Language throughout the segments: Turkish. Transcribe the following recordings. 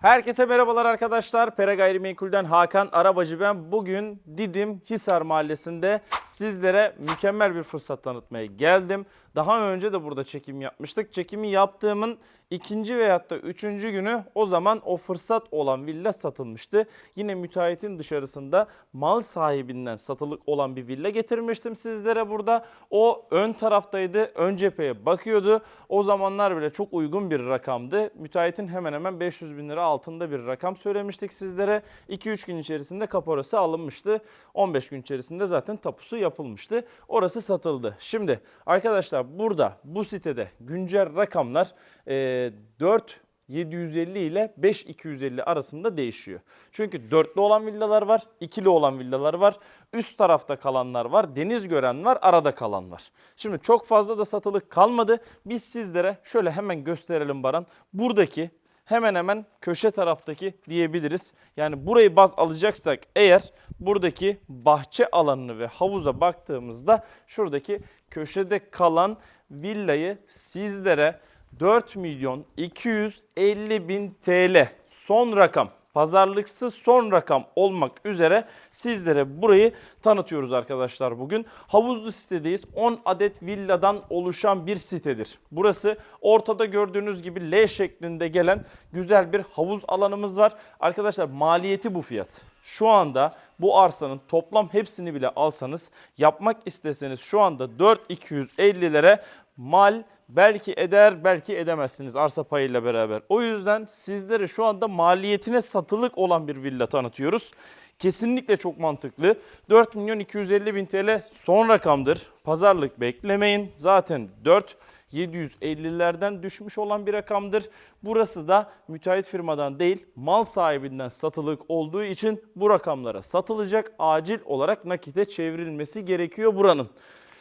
Herkese merhabalar arkadaşlar. Pera Gayrimenkul'den Hakan Arabacı ben. Bugün Didim Hisar Mahallesi'nde sizlere mükemmel bir fırsat tanıtmaya geldim. Daha önce de burada çekim yapmıştık. Çekimi yaptığımın ikinci veyahut da üçüncü günü o zaman o fırsat olan villa satılmıştı. Yine müteahhitin dışarısında mal sahibinden satılık olan bir villa getirmiştim sizlere burada. O ön taraftaydı. Ön cepheye bakıyordu. O zamanlar bile çok uygun bir rakamdı. Müteahhitin hemen hemen 500 bin lira altında bir rakam söylemiştik sizlere. 2-3 gün içerisinde kaporası alınmıştı. 15 gün içerisinde zaten tapusu yapılmıştı. Orası satıldı. Şimdi arkadaşlar burada bu sitede güncel rakamlar e, 4 750 ile 5250 arasında değişiyor. Çünkü dörtlü olan villalar var, ikili olan villalar var, üst tarafta kalanlar var, deniz gören var, arada kalan var. Şimdi çok fazla da satılık kalmadı. Biz sizlere şöyle hemen gösterelim Baran. Buradaki hemen hemen köşe taraftaki diyebiliriz. Yani burayı baz alacaksak eğer buradaki bahçe alanını ve havuza baktığımızda şuradaki köşede kalan villayı sizlere 4 milyon 250 bin TL son rakam pazarlıksız son rakam olmak üzere sizlere burayı tanıtıyoruz arkadaşlar bugün. Havuzlu sitedeyiz. 10 adet villadan oluşan bir sitedir. Burası ortada gördüğünüz gibi L şeklinde gelen güzel bir havuz alanımız var. Arkadaşlar maliyeti bu fiyat. Şu anda bu arsanın toplam hepsini bile alsanız yapmak isteseniz şu anda 4250'lere mal belki eder belki edemezsiniz arsa payıyla beraber. O yüzden sizlere şu anda maliyetine satılık olan bir villa tanıtıyoruz. Kesinlikle çok mantıklı. 4 milyon 250 bin TL son rakamdır. Pazarlık beklemeyin. Zaten 4 750'lerden düşmüş olan bir rakamdır. Burası da müteahhit firmadan değil mal sahibinden satılık olduğu için bu rakamlara satılacak. Acil olarak nakite çevrilmesi gerekiyor buranın.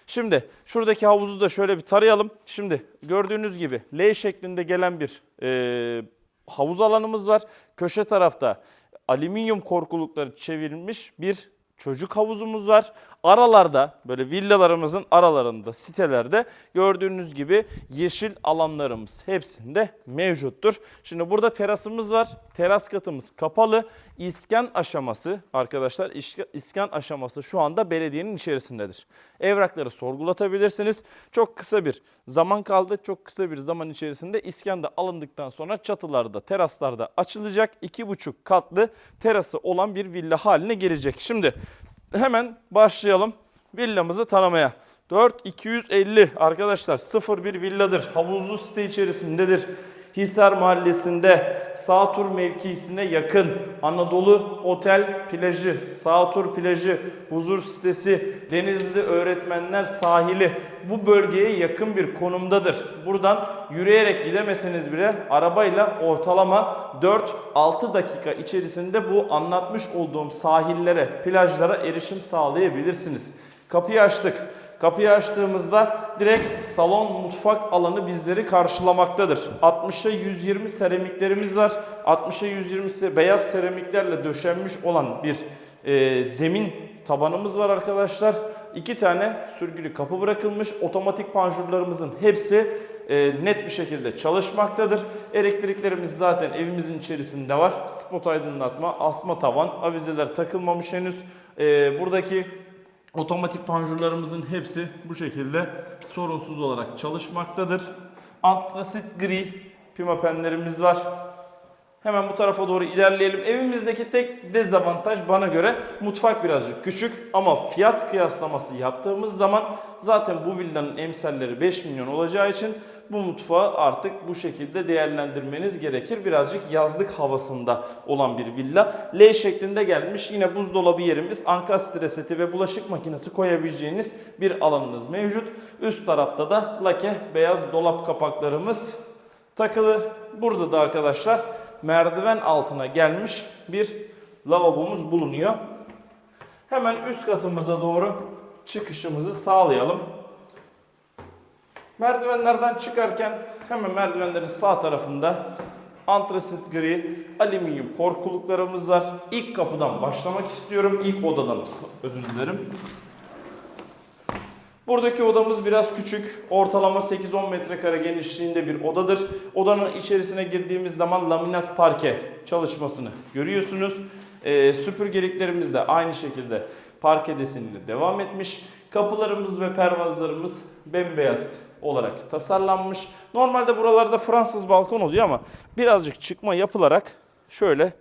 Şimdi şuradaki havuzu da şöyle bir tarayalım. Şimdi gördüğünüz gibi L şeklinde gelen bir e, havuz alanımız var. Köşe tarafta alüminyum korkulukları çevrilmiş bir çocuk havuzumuz var. Aralarda böyle villalarımızın aralarında sitelerde gördüğünüz gibi yeşil alanlarımız hepsinde mevcuttur. Şimdi burada terasımız var. Teras katımız kapalı. İskan aşaması arkadaşlar iskan aşaması şu anda belediyenin içerisindedir. Evrakları sorgulatabilirsiniz. Çok kısa bir zaman kaldı. Çok kısa bir zaman içerisinde iskan da alındıktan sonra çatılarda, teraslarda açılacak. 2,5 katlı terası olan bir villa haline gelecek. Şimdi hemen başlayalım villamızı tanımaya. 4250 arkadaşlar 01 villadır. Havuzlu site içerisindedir. Hisar Mahallesi'nde Sağtur mevkisine yakın Anadolu Otel plajı, Sağtur plajı, huzur sitesi, Denizli Öğretmenler sahili bu bölgeye yakın bir konumdadır. Buradan yürüyerek gidemeseniz bile arabayla ortalama 4-6 dakika içerisinde bu anlatmış olduğum sahillere, plajlara erişim sağlayabilirsiniz. Kapıyı açtık. Kapıyı açtığımızda direkt salon mutfak alanı bizleri karşılamaktadır. 60'a 120 seramiklerimiz var. 60'a 120 se- beyaz seramiklerle döşenmiş olan bir e, zemin tabanımız var arkadaşlar. İki tane sürgülü kapı bırakılmış. Otomatik panjurlarımızın hepsi e, net bir şekilde çalışmaktadır. Elektriklerimiz zaten evimizin içerisinde var. Spot aydınlatma, asma tavan, avizeler takılmamış henüz. E, buradaki Otomatik panjurlarımızın hepsi bu şekilde sorunsuz olarak çalışmaktadır. Antrasit gri pimapenlerimiz var. Hemen bu tarafa doğru ilerleyelim. Evimizdeki tek dezavantaj bana göre mutfak birazcık küçük ama fiyat kıyaslaması yaptığımız zaman zaten bu villanın emsalleri 5 milyon olacağı için bu mutfağı artık bu şekilde değerlendirmeniz gerekir. Birazcık yazlık havasında olan bir villa. L şeklinde gelmiş. Yine buzdolabı yerimiz, ankastre seti ve bulaşık makinesi koyabileceğiniz bir alanınız mevcut. Üst tarafta da lake beyaz dolap kapaklarımız takılı. Burada da arkadaşlar merdiven altına gelmiş bir lavabomuz bulunuyor. Hemen üst katımıza doğru çıkışımızı sağlayalım. Merdivenlerden çıkarken hemen merdivenlerin sağ tarafında antrasit gri alüminyum korkuluklarımız var. İlk kapıdan başlamak istiyorum. İlk odadan özür dilerim. Buradaki odamız biraz küçük. Ortalama 8-10 metrekare genişliğinde bir odadır. Odanın içerisine girdiğimiz zaman laminat parke çalışmasını görüyorsunuz. Ee, süpürgeliklerimiz de aynı şekilde parke deseniyle devam etmiş. Kapılarımız ve pervazlarımız bembeyaz olarak tasarlanmış. Normalde buralarda Fransız balkon oluyor ama birazcık çıkma yapılarak şöyle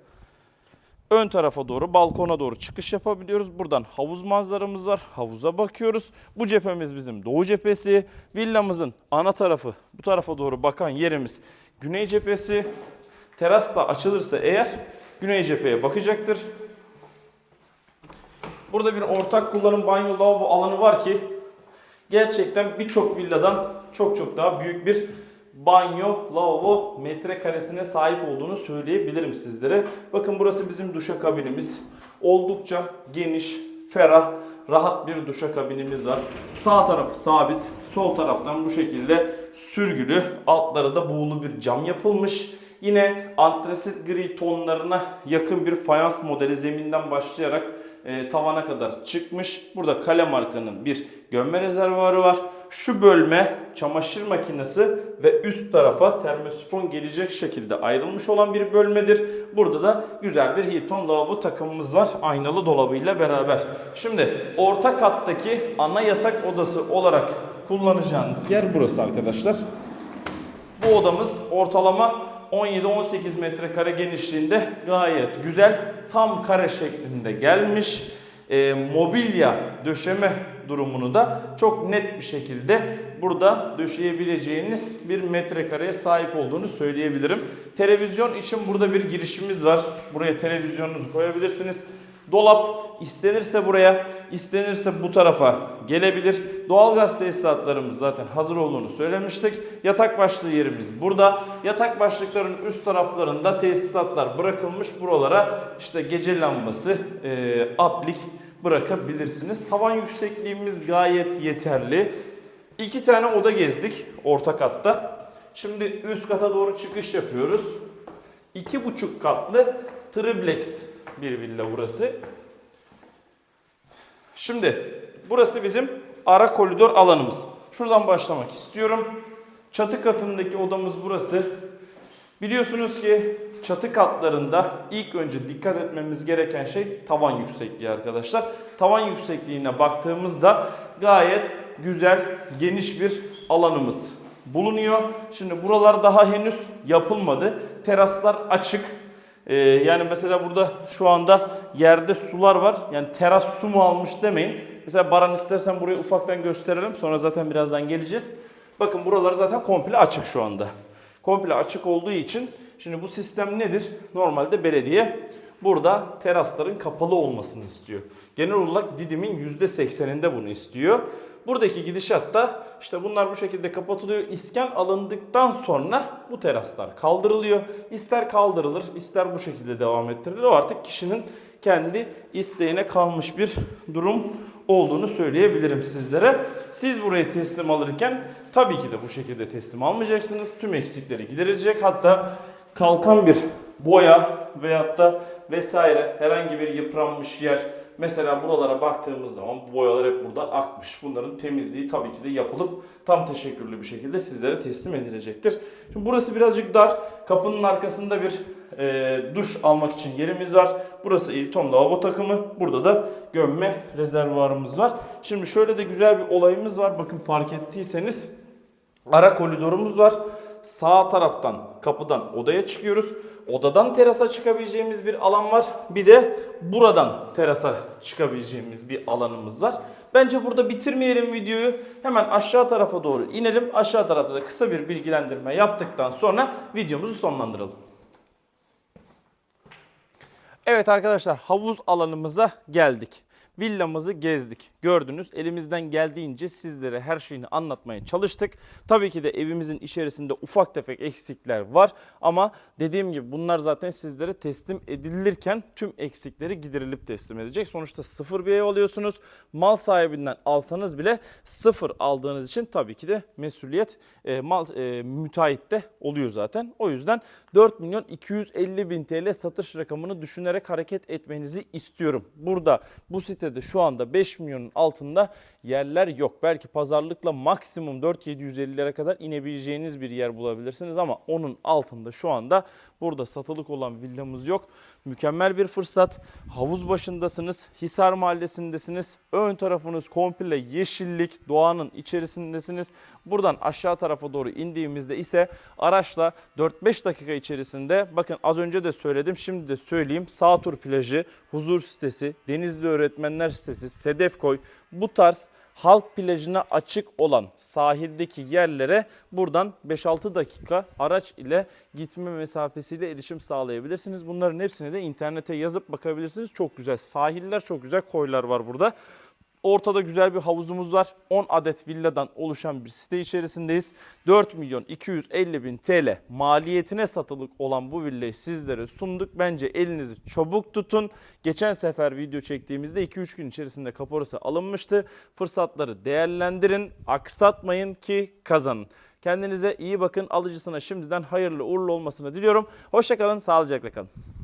ön tarafa doğru balkona doğru çıkış yapabiliyoruz. Buradan havuz manzaramız var. Havuza bakıyoruz. Bu cephemiz bizim doğu cephesi. Villamızın ana tarafı bu tarafa doğru bakan yerimiz güney cephesi. Teras da açılırsa eğer güney cepheye bakacaktır. Burada bir ortak kullanım banyo lavabo alanı var ki gerçekten birçok villadan çok çok daha büyük bir banyo, lavabo metrekaresine sahip olduğunu söyleyebilirim sizlere. Bakın burası bizim duşakabinimiz. Oldukça geniş, ferah, rahat bir duşakabinimiz var. Sağ tarafı sabit, sol taraftan bu şekilde sürgülü, altları da buğulu bir cam yapılmış. Yine antresit gri tonlarına yakın bir fayans modeli zeminden başlayarak e, tavana kadar çıkmış. Burada kale markanın bir gömme rezervuarı var. Şu bölme çamaşır makinesi ve üst tarafa termosifon gelecek şekilde ayrılmış olan bir bölmedir. Burada da güzel bir Hilton lavabo takımımız var aynalı dolabıyla beraber. Şimdi orta kattaki ana yatak odası olarak kullanacağınız yer burası arkadaşlar. Bu odamız ortalama 17-18 metrekare genişliğinde gayet güzel tam kare şeklinde gelmiş. E, mobilya döşeme durumunu da çok net bir şekilde burada döşeyebileceğiniz bir metrekareye sahip olduğunu söyleyebilirim. Televizyon için burada bir girişimiz var. Buraya televizyonunuzu koyabilirsiniz. Dolap istenirse buraya, istenirse bu tarafa gelebilir. Doğalgaz tesisatlarımız zaten hazır olduğunu söylemiştik. Yatak başlığı yerimiz burada. Yatak başlıkların üst taraflarında tesisatlar bırakılmış. Buralara işte gece lambası, e, aplik bırakabilirsiniz. Tavan yüksekliğimiz gayet yeterli. İki tane oda gezdik orta katta. Şimdi üst kata doğru çıkış yapıyoruz. İki buçuk katlı triplex bir villa burası. Şimdi burası bizim ara koridor alanımız. Şuradan başlamak istiyorum. Çatı katındaki odamız burası. Biliyorsunuz ki çatı katlarında ilk önce dikkat etmemiz gereken şey tavan yüksekliği arkadaşlar. Tavan yüksekliğine baktığımızda gayet güzel, geniş bir alanımız bulunuyor. Şimdi buralar daha henüz yapılmadı. Teraslar açık. Ee, yani mesela burada şu anda yerde sular var. Yani teras su mu almış demeyin. Mesela Baran istersen burayı ufaktan gösterelim. Sonra zaten birazdan geleceğiz. Bakın buralar zaten komple açık şu anda. Komple açık olduğu için şimdi bu sistem nedir? Normalde belediye burada terasların kapalı olmasını istiyor. Genel olarak Didim'in %80'inde bunu istiyor. Buradaki gidişatta işte bunlar bu şekilde kapatılıyor. İskan alındıktan sonra bu teraslar kaldırılıyor. İster kaldırılır, ister bu şekilde devam ettirilir. O artık kişinin kendi isteğine kalmış bir durum olduğunu söyleyebilirim sizlere. Siz burayı teslim alırken tabii ki de bu şekilde teslim almayacaksınız. Tüm eksikleri giderilecek. Hatta kalkan bir boya veyahut da vesaire herhangi bir yıpranmış yer Mesela buralara baktığımız zaman bu boyalar hep buradan akmış. Bunların temizliği tabii ki de yapılıp tam teşekkürlü bir şekilde sizlere teslim edilecektir. Şimdi burası birazcık dar. Kapının arkasında bir e, duş almak için yerimiz var. Burası Hilton lavabo takımı. Burada da gömme rezervuarımız var. Şimdi şöyle de güzel bir olayımız var. Bakın fark ettiyseniz ara koridorumuz var. Sağ taraftan kapıdan odaya çıkıyoruz. Odadan terasa çıkabileceğimiz bir alan var. Bir de buradan terasa çıkabileceğimiz bir alanımız var. Bence burada bitirmeyelim videoyu. Hemen aşağı tarafa doğru inelim. Aşağı tarafta da kısa bir bilgilendirme yaptıktan sonra videomuzu sonlandıralım. Evet arkadaşlar havuz alanımıza geldik. Villamızı gezdik. Gördünüz elimizden geldiğince sizlere her şeyini anlatmaya çalıştık. Tabii ki de evimizin içerisinde ufak tefek eksikler var ama dediğim gibi bunlar zaten sizlere teslim edilirken tüm eksikleri giderilip teslim edecek. Sonuçta sıfır bir ev alıyorsunuz. Mal sahibinden alsanız bile sıfır aldığınız için tabii ki de mesuliyet e, mal e, müteahhitte oluyor zaten. O yüzden 4 milyon 250 bin TL satış rakamını düşünerek hareket etmenizi istiyorum. Burada bu sitede şu anda 5 milyonun altında yerler yok. Belki pazarlıkla maksimum 4750'lere kadar inebileceğiniz bir yer bulabilirsiniz ama onun altında şu anda burada satılık olan villamız yok. Mükemmel bir fırsat. Havuz başındasınız. Hisar Mahallesi'ndesiniz. Ön tarafınız komple yeşillik, doğanın içerisindesiniz. Buradan aşağı tarafa doğru indiğimizde ise araçla 4-5 dakika içerisinde bakın az önce de söyledim şimdi de söyleyeyim. Sağtur plajı, huzur sitesi, Denizli Öğretmenler sitesi, Sedefkoy bu tarz halk plajına açık olan sahildeki yerlere buradan 5-6 dakika araç ile gitme mesafesiyle erişim sağlayabilirsiniz. Bunların hepsini de internete yazıp bakabilirsiniz. Çok güzel sahiller, çok güzel koylar var burada. Ortada güzel bir havuzumuz var. 10 adet villadan oluşan bir site içerisindeyiz. 4 milyon 250 bin TL maliyetine satılık olan bu villayı sizlere sunduk. Bence elinizi çabuk tutun. Geçen sefer video çektiğimizde 2-3 gün içerisinde kaporası alınmıştı. Fırsatları değerlendirin, aksatmayın ki kazanın. Kendinize iyi bakın. Alıcısına şimdiden hayırlı uğurlu olmasını diliyorum. Hoşçakalın, sağlıcakla kalın.